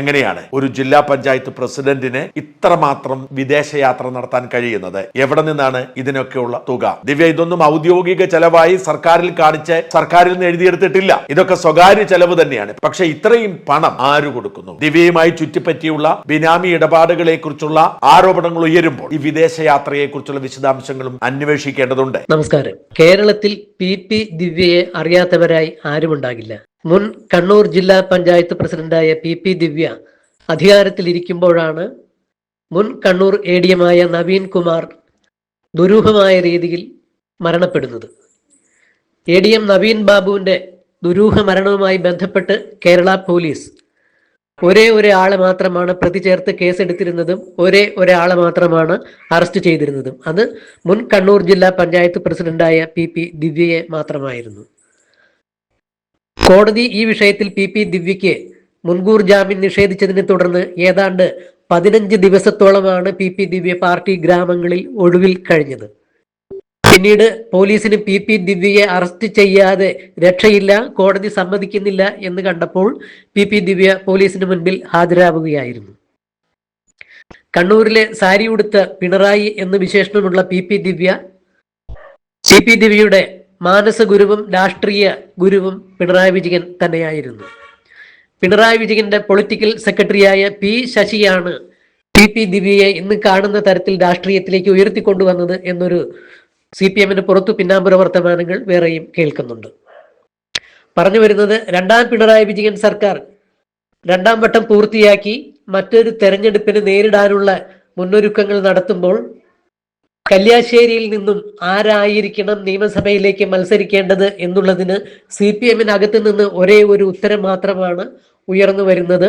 എങ്ങനെയാണ് ഒരു ജില്ലാ പഞ്ചായത്ത് പ്രസിഡന്റിന് ഇത്രമാത്രം വിദേശയാത്ര നടത്താൻ കഴിയുന്നത്? എവിടെ നിന്നാണ് ഇതിനൊക്കെയുള്ള തുക? ദിവ്യ ഇതൊന്നും ഔദ്യോഗിക ചെലവായി സർക്കാരിൽ കാണിച്ച് സർക്കാരിൽ നിന്ന് എഴുതിയെടുത്തിട്ടില്ല. ഇതൊക്കെ സ്വകാര്യ ചെലവ് തന്നെയാണ്. പക്ഷെ ഇത്രയും പണം ആര് കൊടുക്കുന്നു? ദിവ്യയുമായി ചുറ്റിപ്പറ്റിയുള്ള ബിനാമി ഇടപാടുകളെ കുറിച്ചുള്ള ആരോപണങ്ങൾ ഉയരുമ്പോൾ ഈ വിദേശയാത്രയെ കുറിച്ചുള്ള വിശദാംശങ്ങളും അന്വേഷിക്കേണ്ടതുണ്ട്. നമസ്കാരം. കേരളത്തിൽ പി പി ദിവ്യയെ അറിയാത്തവരായി ആരുമുണ്ടാകില്ല. മുൻ കണ്ണൂർ ജില്ലാ പഞ്ചായത്ത് പ്രസിഡന്റായ പി പി ദിവ്യ അധികാരത്തിലിരിക്കുമ്പോഴാണ് മുൻ കണ്ണൂർ എ ഡി എമായ നവീൻ കുമാർ ദുരൂഹമായ രീതിയിൽ മരണപ്പെടുന്നത്. എ ഡി എം നവീൻ ബാബുവിന്റെ ദുരൂഹ മരണവുമായി ബന്ധപ്പെട്ട് കേരള പോലീസ് ഒരേ ഒരാളെ മാത്രമാണ് പ്രതി ചേർത്ത് കേസെടുത്തിരുന്നതും ഒരേ ഒരാളെ മാത്രമാണ് അറസ്റ്റ് ചെയ്തിരുന്നതും. അത് മുൻ കണ്ണൂർ ജില്ലാ പഞ്ചായത്ത് പ്രസിഡന്റായ പി പി ദിവ്യയെ മാത്രമായിരുന്നു. കോടതി ഈ വിഷയത്തിൽ പി പി ദിവ്യയ്ക്ക് മുൻകൂർ ജാമ്യം നിഷേധിച്ചതിനെ തുടർന്ന് ഏതാണ്ട് പതിനഞ്ച് ദിവസത്തോളമാണ് പി പി ദിവ്യ പാർട്ടി ഗ്രാമങ്ങളിൽ ഒടുവിൽ കഴിഞ്ഞത്. പിന്നീട് പോലീസിന് പി പി ദിവ്യയെ അറസ്റ്റ് ചെയ്യാതെ രക്ഷയില്ല കോടതി സമ്മതിക്കുന്നില്ല എന്ന് കണ്ടപ്പോൾ പി പി ദിവ്യ പോലീസിന് മുൻപിൽ ഹാജരാവുകയായിരുന്നു. കണ്ണൂരിലെ സാരി ഉടുത്ത പിണറായി എന്ന് വിശേഷണമുള്ള P P Divya C P ദിവ്യയുടെ മാനസ ഗുരുവും രാഷ്ട്രീയ ഗുരുവും പിണറായി വിജയൻ തന്നെയായിരുന്നു. പിണറായി വിജയന്റെ പൊളിറ്റിക്കൽ സെക്രട്ടറിയായ പി ശശിയാണ് പി പി ദിവ്യയെ ഇന്ന് കാണുന്ന തരത്തിൽ രാഷ്ട്രീയത്തിലേക്ക് ഉയർത്തിക്കൊണ്ടുവന്നത് എന്നൊരു സി പി എമ്മിന് പുറത്തു പിന്നാമ്പുര വർത്തമാനങ്ങൾ വേറെയും കേൾക്കുന്നുണ്ട്. പറഞ്ഞു വരുന്നത് രണ്ടാം പിണറായി വിജയൻ സർക്കാർ രണ്ടാം വട്ടം പൂർത്തിയാക്കി മറ്റൊരു തെരഞ്ഞെടുപ്പിന് നേരിടാനുള്ള മുന്നൊരുക്കങ്ങൾ നടത്തുമ്പോൾ കല്യാശ്ശേരിയിൽ നിന്നും ആരായിരിക്കണം നിയമസഭയിലേക്ക് മത്സരിക്കേണ്ടത് എന്നുള്ളതിന് സി പി എമ്മിനകത്ത് നിന്ന് ഒരേ ഒരു ഉത്തരം മാത്രമാണ് ഉയർന്നു വരുന്നത്.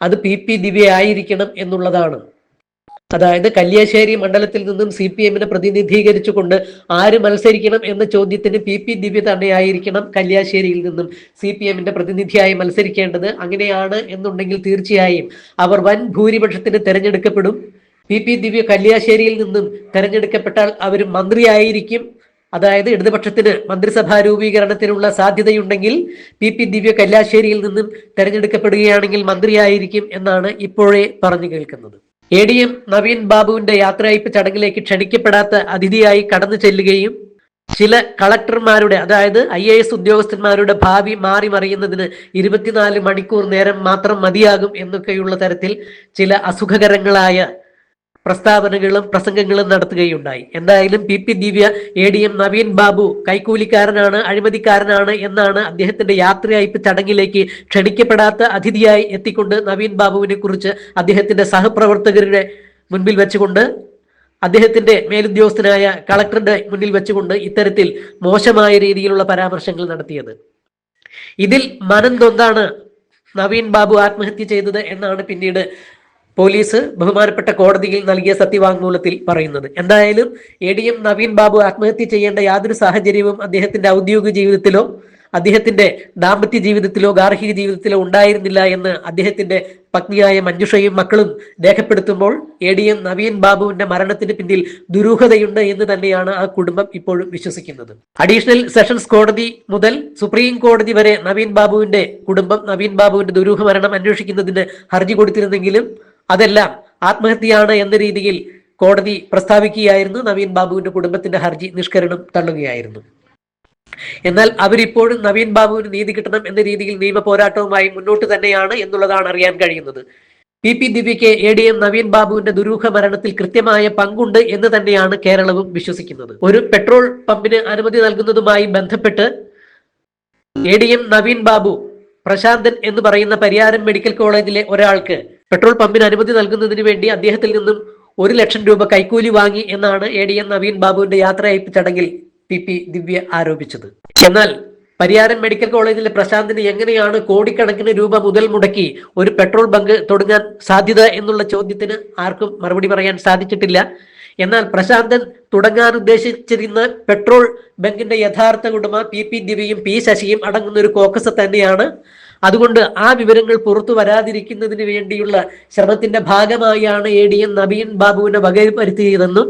അത് പി പി ദിവ്യ ആയിരിക്കണം എന്നുള്ളതാണ്. അതായത് കല്യാശ്ശേരി മണ്ഡലത്തിൽ നിന്നും സി പി എമ്മിനെ പ്രതിനിധീകരിച്ചുകൊണ്ട് ആര് മത്സരിക്കണം എന്ന ചോദ്യത്തിന് പി പി ദിവ്യ തന്നെയായിരിക്കണം കല്യാശ്ശേരിയിൽ നിന്നും സി പി എമ്മിന്റെ പ്രതിനിധിയായി മത്സരിക്കേണ്ടത്. അങ്ങനെയാണ് എന്നുണ്ടെങ്കിൽ തീർച്ചയായും അവർ വൻ ഭൂരിപക്ഷത്തിന് തെരഞ്ഞെടുക്കപ്പെടും. പി പി ദിവ്യ കല്യാശ്ശേരിയിൽ നിന്നും തെരഞ്ഞെടുക്കപ്പെട്ടാൽ അവർ മന്ത്രിയായിരിക്കും. അതായത് ഇടതുപക്ഷത്തിന് മന്ത്രിസഭാ രൂപീകരണത്തിനുള്ള സാധ്യതയുണ്ടെങ്കിൽ പി പി ദിവ്യ കല്യാശ്ശേരിയിൽ നിന്നും തെരഞ്ഞെടുക്കപ്പെടുകയാണെങ്കിൽ മന്ത്രിയായിരിക്കും എന്നാണ് ഇപ്പോഴേ പറഞ്ഞു കേൾക്കുന്നത്. എ ഡി എം നവീൻ ബാബുവിന്റെ യാത്രയപ്പ് ചടങ്ങിലേക്ക് ക്ഷണിക്കപ്പെടാത്ത അതിഥിയായി കടന്നു ചെല്ലുകയും ചില കളക്ടർമാരുടെ അതായത് ഐ എ എസ് ഉദ്യോഗസ്ഥന്മാരുടെ ഭാവി മാറി മറിയുന്നതിന് ഇരുപത്തിനാല് മണിക്കൂർ നേരം മാത്രം മതിയാകും എന്നൊക്കെയുള്ള തരത്തിൽ ചില അസുഖകരങ്ങളായ പ്രസ്താവനകളും പ്രസംഗങ്ങളും നടത്തുകയുണ്ടായി. എന്തായാലും P P Divya A D M Naveen Babu കൈക്കൂലിക്കാരനാണ് അഴിമതിക്കാരനാണ് എന്നാണ് അദ്ദേഹത്തിന്റെ യാത്രയയപ്പ് ചടങ്ങിലേക്ക് ക്ഷണിക്കപ്പെടാത്ത അതിഥിയായി എത്തിക്കൊണ്ട് നവീൻ ബാബുവിനെ കുറിച്ച് അദ്ദേഹത്തിന്റെ സഹപ്രവർത്തകരുടെ മുൻപിൽ വെച്ചുകൊണ്ട് അദ്ദേഹത്തിന്റെ മേലുദ്യോഗസ്ഥനായ കളക്ടറുടെ മുന്നിൽ വെച്ചുകൊണ്ട് ഇത്തരത്തിൽ മോശമായ രീതിയിലുള്ള പരാമർശങ്ങൾ നടത്തിയത്. ഇതിൽ മനന്തൊന്നാണ് നവീൻ ബാബു ആത്മഹത്യ ചെയ്തത് എന്നാണ് പിന്നീട് പോലീസ് ബഹുമാനപ്പെട്ട കോടതിയിൽ നൽകിയ സത്യവാങ്മൂലത്തിൽ പറയുന്നത്. എന്തായാലും A D M Naveen Babu ആത്മഹത്യ ചെയ്യേണ്ട യാതൊരു സാഹചര്യവും അദ്ദേഹത്തിന്റെ ഔദ്യോഗിക ജീവിതത്തിലോ അദ്ദേഹത്തിന്റെ ദാമ്പത്യ ജീവിതത്തിലോ ഗാർഹിക ജീവിതത്തിലോ ഉണ്ടായിരുന്നില്ല എന്ന് അദ്ദേഹത്തിന്റെ പത്നിയായ മഞ്ജുഷയും മക്കളും രേഖപ്പെടുത്തുമ്പോൾ എ ഡി എം നവീൻ ബാബുവിന്റെ മരണത്തിന് പിന്നിൽ ദുരൂഹതയുണ്ട് എന്ന് തന്നെയാണ് ആ കുടുംബം ഇപ്പോഴും വിശ്വസിക്കുന്നത്. അഡീഷണൽ സെഷൻസ് കോടതി മുതൽ സുപ്രീം കോടതി വരെ നവീൻ ബാബുവിന്റെ കുടുംബം നവീൻ ബാബുവിന്റെ ദുരൂഹ മരണം അന്വേഷിക്കുന്നതിന് ഹർജി കൊടുത്തിരുന്നെങ്കിലും അതെല്ലാം ആത്മഹത്യയാണ് എന്ന രീതിയിൽ കോടതി പ്രസ്താവിക്കുകയായിരുന്നു. നവീൻ ബാബുവിന്റെ കുടുംബത്തിന്റെ ഹർജി നിഷ്കരണം തള്ളുകയായിരുന്നു. എന്നാൽ അവരിപ്പോഴും നവീൻ ബാബുവിന് നീതി കിട്ടണം എന്ന രീതിയിൽ നിയമ പോരാട്ടവുമായി മുന്നോട്ട് തന്നെയാണ് എന്നുള്ളതാണ് അറിയാൻ കഴിയുന്നത്. പി പി ദിവ്യയ്ക്ക് എ ഡി എം നവീൻ ബാബുവിന്റെ ദുരൂഹ മരണത്തിൽ കൃത്യമായ പങ്കുണ്ട് എന്ന് തന്നെയാണ് കേരളവും വിശ്വസിക്കുന്നത്. ഒരു പെട്രോൾ പമ്പിന് അനുമതി നൽകുന്നതുമായി ബന്ധപ്പെട്ട് A D M Naveen Babu Prashanthan എന്ന് പറയുന്ന പരിയാരം മെഡിക്കൽ കോളേജിലെ ഒരാൾക്ക് പെട്രോൾ പമ്പിന് അനുമതി നൽകുന്നതിന് വേണ്ടി അദ്ദേഹത്തിൽ നിന്നും ഒരു ലക്ഷം രൂപ കൈക്കൂലി വാങ്ങി എന്നാണ് എ ഡി എം നവീൻ ബാബുവിന്റെ യാത്രയയപ്പ് ചടങ്ങിൽ പി പി ദിവ്യ ആരോപിച്ചത്. എന്നാൽ പരിയാരം മെഡിക്കൽ കോളേജിലെ പ്രശാന്തിന് എങ്ങനെയാണ് കോടിക്കണക്കിന് രൂപ മുതൽ മുടക്കി ഒരു പെട്രോൾ ബങ്ക് തുടങ്ങാൻ സാധ്യത എന്നുള്ള ചോദ്യത്തിന് ആർക്കും മറുപടി പറയാൻ സാധിച്ചിട്ടില്ല. എന്നാൽ പ്രശാന്തൻ തുടങ്ങാൻ ഉദ്ദേശിച്ചിരുന്ന പെട്രോൾ ബങ്കിന്റെ യഥാർത്ഥ ഉടമ പി പി ദിവ്യയും പി ശശിയും അടങ്ങുന്ന ഒരു കോക്കസ് തന്നെയാണ്. അതുകൊണ്ട് ആ വിവരങ്ങൾ പുറത്തു വരാതിരിക്കുന്നതിന് വേണ്ടിയുള്ള ശ്രമത്തിന്റെ ഭാഗമായാണ് എ ഡി എം നബീൻ ബാബുവിനെ വകവരുത്തിയതെന്നും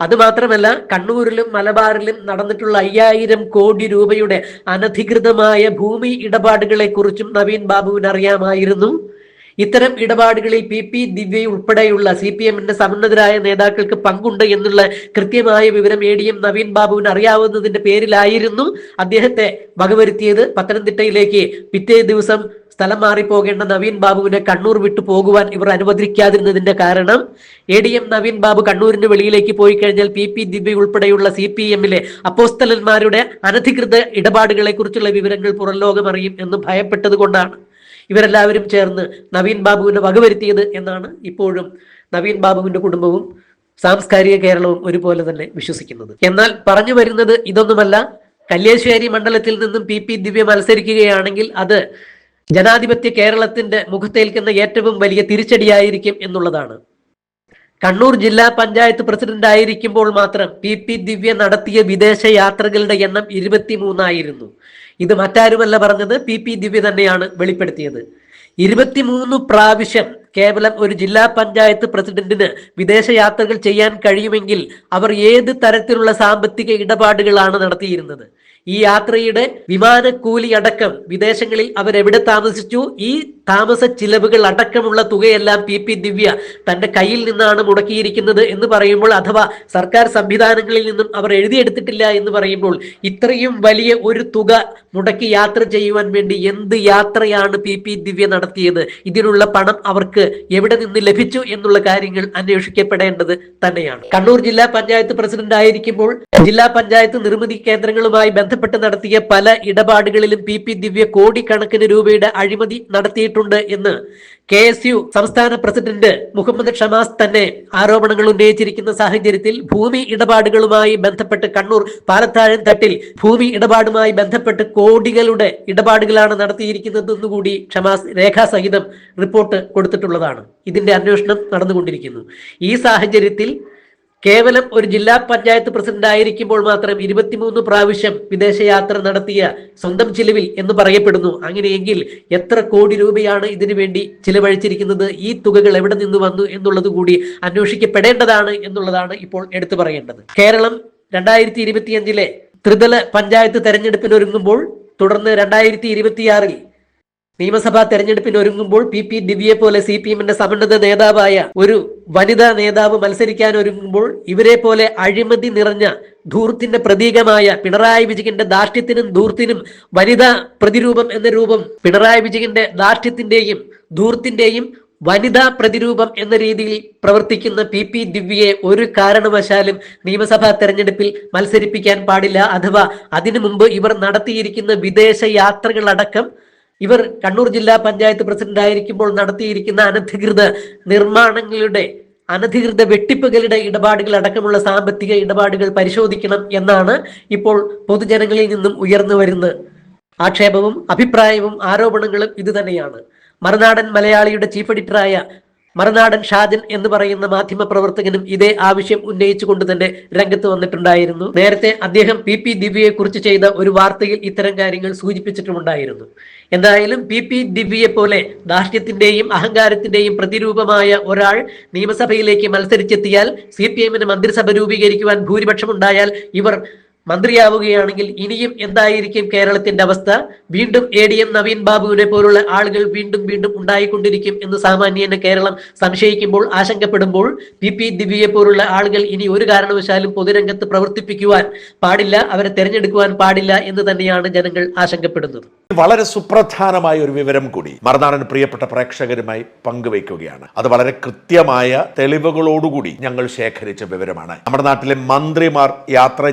അതുമാത്രമല്ല കണ്ണൂരിലും മലബാറിലും നടന്നിട്ടുള്ള അയ്യായിരം കോടി രൂപയുടെ അനധികൃതമായ ഭൂമി ഇടപാടുകളെ കുറിച്ചും നവീൻ ബാബുവിന് അറിയാമായിരുന്നു. ഇത്തരം ഇടപാടുകളിൽ പി പി ദിവ്യ ഉൾപ്പെടെയുള്ള സി പി എമ്മിന്റെ സമുന്നതരായ നേതാക്കൾക്ക് പങ്കുണ്ട് എന്നുള്ള കൃത്യമായ വിവരം എ ഡി എം നവീൻ ബാബുവിന് അറിയാവുന്നതിന്റെ പേരിലായിരുന്നു അദ്ദേഹത്തെ വകവരുത്തിയത്. പത്തനംതിട്ടയിലേക്ക് പിറ്റേ ദിവസം സ്ഥലം മാറിപ്പോകേണ്ട നവീൻ ബാബുവിനെ കണ്ണൂർ വിട്ടു പോകുവാൻ ഇവർ അനുവദിക്കാതിരുന്നതിന്റെ കാരണം A D M Naveen Babu കണ്ണൂരിന് വെളിയിലേക്ക് പോയി കഴിഞ്ഞാൽ പി പി ദിവ്യ ഉൾപ്പെടെയുള്ള സി പി എമ്മിലെ അപ്പോസ്തലന്മാരുടെ അനധികൃത ഇടപാടുകളെ കുറിച്ചുള്ള വിവരങ്ങൾ പുറം ലോകം അറിയും എന്ന് ഭയപ്പെട്ടത് കൊണ്ടാണ് ഇവരെല്ലാവരും ചേർന്ന് നവീൻ ബാബുവിനെ വകവരുത്തിയത് എന്നാണ് ഇപ്പോഴും നവീൻ ബാബുവിന്റെ കുടുംബവും സാംസ്കാരിക കേരളവും ഒരുപോലെ തന്നെ വിശ്വസിക്കുന്നത്. എന്നാൽ പറഞ്ഞു വരുന്നത് ഇതൊന്നുമല്ല. കല്യാശ്ശേരി മണ്ഡലത്തിൽ നിന്നും പി പി ദിവ്യ മത്സരിക്കുകയാണെങ്കിൽ അത് ജനാധിപത്യ കേരളത്തിന്റെ മുഖത്തേൽക്കുന്ന ഏറ്റവും വലിയ തിരിച്ചടിയായിരിക്കും എന്നുള്ളതാണ്. കണ്ണൂർ ജില്ലാ പഞ്ചായത്ത് പ്രസിഡന്റ് ആയിരിക്കുമ്പോൾ മാത്രം പി പി ദിവ്യ നടത്തിയ വിദേശ യാത്രകളുടെ എണ്ണം ഇരുപത്തിമൂന്നായിരുന്നു. ഇത് മറ്റാരുമല്ല പറഞ്ഞത് പി പി ദിവ്യ തന്നെയാണ് വെളിപ്പെടുത്തിയത്. ഇരുപത്തിമൂന്ന് പ്രാവശ്യം കേവലം ഒരു ജില്ലാ പഞ്ചായത്ത് പ്രസിഡന്റിന് വിദേശ യാത്രകൾ ചെയ്യാൻ കഴിയുമെങ്കിൽ അവർ ഏത് തരത്തിലുള്ള സാമ്പത്തിക ഇടപാടുകളാണ് നടത്തിയിരുന്നത്? ഈ യാത്രയുടെ വിമാനക്കൂലി അടക്കം വിദേശങ്ങളിൽ അവരെവിടെ താമസിച്ചു? ഈ താമസ ചിലവുകൾ അടക്കമുള്ള തുകയെല്ലാം പി പി ദിവ്യ തന്റെ കയ്യിൽ നിന്നാണ് മുടക്കിയിരിക്കുന്നത് എന്ന് പറയുമ്പോൾ അഥവാ സർക്കാർ സംവിധാനങ്ങളിൽ നിന്നും അവർ എഴുതിയെടുത്തിട്ടില്ല എന്ന് പറയുമ്പോൾ ഇത്രയും വലിയ ഒരു തുക മുടക്കി യാത്ര ചെയ്യുവാൻ വേണ്ടി എന്ത് യാത്രയാണ് പി പി ദിവ്യ നടത്തിയത്? ഇതിനുള്ള പണം അവർക്ക് എവിടെ നിന്ന് ലഭിച്ചു എന്നുള്ള കാര്യങ്ങൾ അന്വേഷിക്കപ്പെടേണ്ടത് തന്നെയാണ്. കണ്ണൂർ ജില്ലാ പഞ്ചായത്ത് പ്രസിഡന്റ് ആയിരിക്കുമ്പോൾ ജില്ലാ പഞ്ചായത്ത് നിർമ്മിതി കേന്ദ്രങ്ങളുമായി ബന്ധപ്പെട്ട് നടത്തിയ പല ഇടപാടുകളിലും പി പി ദിവ്യ കോടിക്കണക്കിന് രൂപയുടെ അഴിമതി നടത്തിയിട്ടുണ്ട് എന്ന് കെ എസ് യു സംസ്ഥാന പ്രസിഡന്റ് മുഹമ്മദ് ഷമാസ് തന്നെ ആരോപണങ്ങൾ ഉന്നയിച്ചിരിക്കുന്ന സാഹചര്യത്തിൽ ഭൂമി ഇടപാടുകളുമായി ബന്ധപ്പെട്ട് കണ്ണൂർ പാലത്താഴൻ തട്ടിൽ ഭൂമി ഇടപാടുമായി ബന്ധപ്പെട്ട് കോടികളുടെ ഇടപാടുകളാണ് നടത്തിയിരിക്കുന്നതെന്ന് കൂടി ഷമാസ് രേഖാസഹിതം റിപ്പോർട്ട് കൊടുത്തിട്ടുള്ളതാണ്. ഇതിന്റെ അന്വേഷണം നടന്നുകൊണ്ടിരിക്കുന്നു. ഈ സാഹചര്യത്തിൽ കേവലം ഒരു ജില്ലാ പഞ്ചായത്ത് പ്രസിഡന്റ് ആയിരിക്കുമ്പോൾ മാത്രം ഇരുപത്തിമൂന്ന് പ്രാവശ്യം വിദേശയാത്ര നടത്തിയ സ്വന്തം ചിലവിൽ എന്ന് പറയപ്പെടുന്നു. അങ്ങനെയെങ്കിൽ എത്ര കോടി രൂപയാണ് ഇതിനു വേണ്ടി ചിലവഴിച്ചിരിക്കുന്നത്? ഈ തുകകൾ എവിടെ നിന്ന് വന്നു എന്നുള്ളത് കൂടി അന്വേഷിക്കപ്പെടേണ്ടതാണ് എന്നുള്ളതാണ് ഇപ്പോൾ എടുത്തു പറയേണ്ടത്. കേരളം രണ്ടായിരത്തി ഇരുപത്തിയഞ്ചിലെ ത്രിതല പഞ്ചായത്ത് തെരഞ്ഞെടുപ്പിനൊരുങ്ങുമ്പോൾ തുടർന്ന് രണ്ടായിരത്തി ഇരുപത്തിയാറിൽ നിയമസഭാ തെരഞ്ഞെടുപ്പിന് ഒരുങ്ങുമ്പോൾ പി പി ദിവ്യയെ പോലെ സി പി എമ്മിന്റെ സമന്നത നേതാവായ ഒരു വനിതാ നേതാവ് മത്സരിക്കാൻ ഒരുങ്ങുമ്പോൾ ഇവരെ പോലെ അഴിമതി നിറഞ്ഞ ധൂർത്തിന്റെ പ്രതീകമായ പിണറായി വിജയന്റെ ദാർഷ്ട്യത്തിനും ധൂർത്തിനും വനിതാ പ്രതിരൂപം എന്ന രൂപം പിണറായി വിജയന്റെ ദാർഷ്ട്യത്തിന്റെയും ധൂർത്തിന്റെയും വനിതാ പ്രതിരൂപം എന്ന രീതിയിൽ പ്രവർത്തിക്കുന്ന പി പി ദിവ്യയെ ഒരു കാരണവശാലും നിയമസഭാ തെരഞ്ഞെടുപ്പിൽ മത്സരിപ്പിക്കാൻ പാടില്ല. അഥവാ അതിനു മുമ്പ് ഇവർ നടത്തിയിരിക്കുന്ന വിദേശ യാത്രകളടക്കം ഇവർ കണ്ണൂർ ജില്ലാ പഞ്ചായത്ത് പ്രസിഡന്റ് ആയിരിക്കുമ്പോൾ നടത്തിയിരിക്കുന്ന അനധികൃത നിർമ്മാണങ്ങളുടെ അനധികൃത വെട്ടിപ്പുകളുടെ ഇടപാടുകൾ അടക്കമുള്ള സാമ്പത്തിക ഇടപാടുകൾ പരിശോധിക്കണം എന്നാണ് ഇപ്പോൾ പൊതുജനങ്ങളിൽ നിന്നും ഉയർന്നു വരുന്ന ആക്ഷേപവും അഭിപ്രായവും ആരോപണങ്ങളും ഇതുതന്നെയാണ്. മറുനാടൻ മലയാളിയുടെ ചീഫ് എഡിറ്ററായ മറുനാടൻ ഷാജൻ എന്ന് പറയുന്ന മാധ്യമ പ്രവർത്തകനും ഇതേ ആവശ്യം ഉന്നയിച്ചുകൊണ്ട് തന്നെ രംഗത്ത് വന്നിട്ടുണ്ടായിരുന്നു. നേരത്തെ അദ്ദേഹം പി പി ദിവ്യയെ കുറിച്ച് ചെയ്ത ഒരു വാർത്തയിൽ ഇത്തരം കാര്യങ്ങൾ സൂചിപ്പിച്ചിട്ടുമുണ്ടായിരുന്നു. എന്തായാലും പി പി ദിവ്യയെ പോലെ ധാർഷ്ട്യത്തിന്റെയും അഹങ്കാരത്തിന്റെയും പ്രതിരൂപമായ ഒരാൾ നിയമസഭയിലേക്ക് മത്സരിച്ചെത്തിയാൽ സി പി എമ്മിന് മന്ത്രിസഭ രൂപീകരിക്കുവാൻ ഭൂരിപക്ഷം ഉണ്ടായാൽ ഇവർ മന്ത്രിയാവുകയാണെങ്കിൽ ഇനിയും എന്തായിരിക്കും കേരളത്തിന്റെ അവസ്ഥ? വീണ്ടും എ ഡി എം നവീൻ ബാബുവിനെ പോലുള്ള ആളുകൾ വീണ്ടും വീണ്ടും ഉണ്ടായിക്കൊണ്ടിരിക്കും എന്ന് സാമാന്യന് കേരളം സംശയിക്കുമ്പോൾ ആശങ്കപ്പെടുമ്പോൾ പി പി ദിവ്യയെ പോലുള്ള ആളുകൾ ഇനി ഒരു കാരണവശാലും പൊതുരംഗത്ത് പ്രവർത്തിപ്പിക്കുവാൻ പാടില്ല അവരെ തെരഞ്ഞെടുക്കുവാൻ പാടില്ല എന്ന് തന്നെയാണ് ജനങ്ങൾ ആശങ്കപ്പെടുന്നത്. വളരെ സുപ്രധാനമായ ഒരു വിവരം കൂടി മറുനാടൻ പ്രിയപ്പെട്ട പ്രേക്ഷകരുമായി പങ്കുവയ്ക്കുകയാണ്. അത് വളരെ കൃത്യമായ തെളിവുകളോടുകൂടി ഞങ്ങൾ ശേഖരിച്ച വിവരമാണ്. നമ്മുടെ നാട്ടിലെ മന്ത്രിമാർ യാത്ര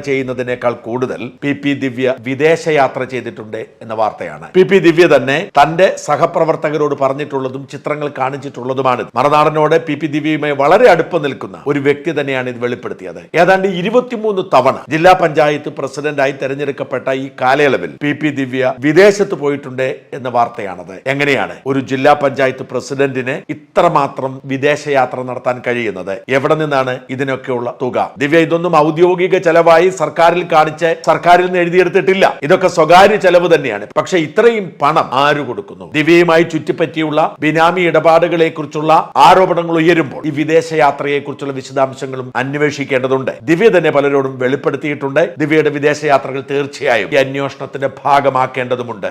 ചെയ്യുന്നതിനേക്കാൾ കൂടുതൽ പി പി ദിവ്യ വിദേശയാത്ര ചെയ്തിട്ടുണ്ട് എന്ന വാർത്തയാണ്. പി പി ദിവ്യ തന്നെ തന്റെ സഹപ്രവർത്തകരോട് പറഞ്ഞിട്ടുള്ളതും ചിത്രങ്ങൾ കാണിച്ചിട്ടുള്ളതുമാണ്. മറനാടനോട് പി പി ദിവ്യയുമായി വളരെ അടുപ്പം നിൽക്കുന്ന ഒരു വ്യക്തി തന്നെയാണ് ഇത് വെളിപ്പെടുത്തിയത്. ഏതാണ്ട് ഇരുപത്തിമൂന്ന് തവണ ജില്ലാ പഞ്ചായത്ത് പ്രസിഡന്റായി തെരഞ്ഞെടുക്കപ്പെട്ട ഈ കാലയളവിൽ പി പി ദിവ്യ വിദേശത്ത് പോയിട്ടുണ്ട് എന്ന വാർത്തയാണത്. എങ്ങനെയാണ് ഒരു ജില്ലാ പഞ്ചായത്ത് പ്രസിഡന്റിന് ഇത്രമാത്രം വിദേശയാത്ര നടത്താൻ കഴിയുന്നത്? എവിടെ നിന്നാണ് ഇതിനൊക്കെയുള്ള തുക? ദിവ്യ ഇതൊന്നും ഔദ്യോഗിക ചെലവായി സർക്കാരിൽ കാണിച്ച് സർക്കാരിൽ നിന്ന് എഴുതിയെടുത്തിട്ടില്ല. ഇതൊക്കെ സ്വകാര്യ ചെലവ് തന്നെയാണ്. പക്ഷെ ഇത്രയും പണം ആര് കൊടുക്കുന്നു? ദിവ്യയുമായി ചുറ്റിപ്പറ്റിയുള്ള ബിനാമി ഇടപാടുകളെ കുറിച്ചുള്ള ആരോപണങ്ങൾ ഉയരുമ്പോൾ ഈ വിദേശയാത്രയെ കുറിച്ചുള്ള വിശദാംശങ്ങളും അന്വേഷിക്കേണ്ടതുണ്ട്. ദിവ്യ തന്നെ പലരോടും വെളിപ്പെടുത്തിയിട്ടുണ്ട്. ദിവ്യയുടെ വിദേശയാത്രകൾ തീർച്ചയായും ഈ അന്വേഷണത്തിന്റെ ഭാഗമാക്കേണ്ടതുമുണ്ട്.